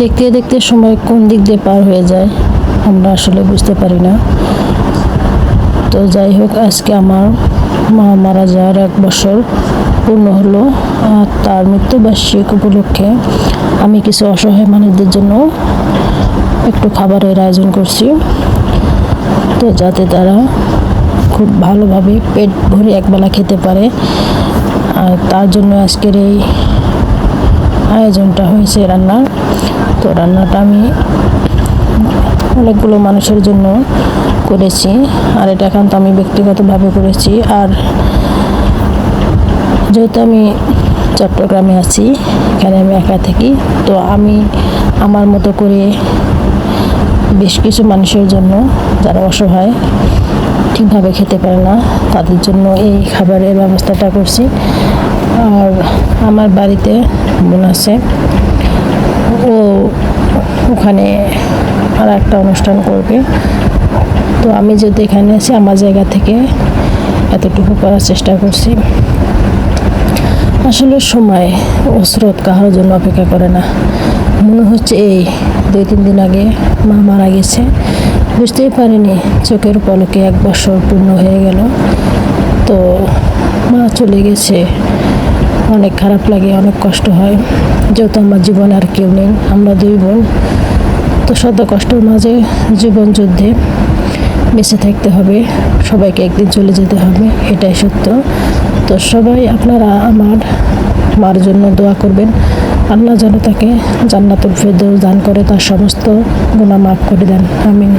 দেখতে দেখতে সময় কোন দিক দিয়ে পার হয়ে যায়, আমরা আসলে বুঝতে পারি না। তো যাই হোক, আজকে আমার মা মারা যাওয়ার এক বছর পূর্ণ হলো, আর তার মৃত্যুবার্ষিক উপলক্ষে আমি কিছু অসহায় মানুষদের জন্য একটু খাবারের আয়োজন করছি। তো যাতে তারা খুব ভালোভাবে পেট ভরে একবেলা খেতে পারে, আর তার জন্য আজকের এই আয়োজনটা হয়েছে রান্নার। তো রান্নাটা আমি অনেকগুলো মানুষের জন্য করেছি। আর এটা এখন তো আমি ব্যক্তিগতভাবে করেছি। আর যেহেতু আমি চট্টগ্রামে আছি, এখানে আমি একা থাকি, তো আমি আমার মতো করে বেশ কিছু মানুষের জন্য যারা অসহায় ঠিকভাবে খেতে পারে না, তাদের জন্য এই খাবারের ব্যবস্থাটা করছি। আর আমার বাড়িতে বোন আছে। ও ওখানে আর একটা অনুষ্ঠান করবে। তো আমি যেহেতু এখানে আছি, আমার জায়গা থেকে এতটুকু করার চেষ্টা করছি। আসলে সময় ও স্রোত কাহার জন্য অপেক্ষা করে না। মনে হচ্ছে এই দুই তিন দিন আগে মা মারা গেছে। বুঝতেই পারিনি চোখের পলকে এক বছর পূর্ণ হয়ে গেল। তো মা চলে গেছে। অনেক খারাপ লাগে, অনেক কষ্ট হয়। যেহেতু আমার জীবন আর কেউ নেই, আমরা দুই বোন। তো শত কষ্টের মাঝে জীবন যুদ্ধে বেঁচে থাকতে হবে। সবাইকে একদিন চলে যেতে হবে, এটাই সত্য। তো সবাই আপনারা আমার মার জন্য দোয়া করবেন। আল্লাহ যেন তাকে জান্নাতুল দান করে তার সমস্ত গুণা মাফ করে দেন। আমিন।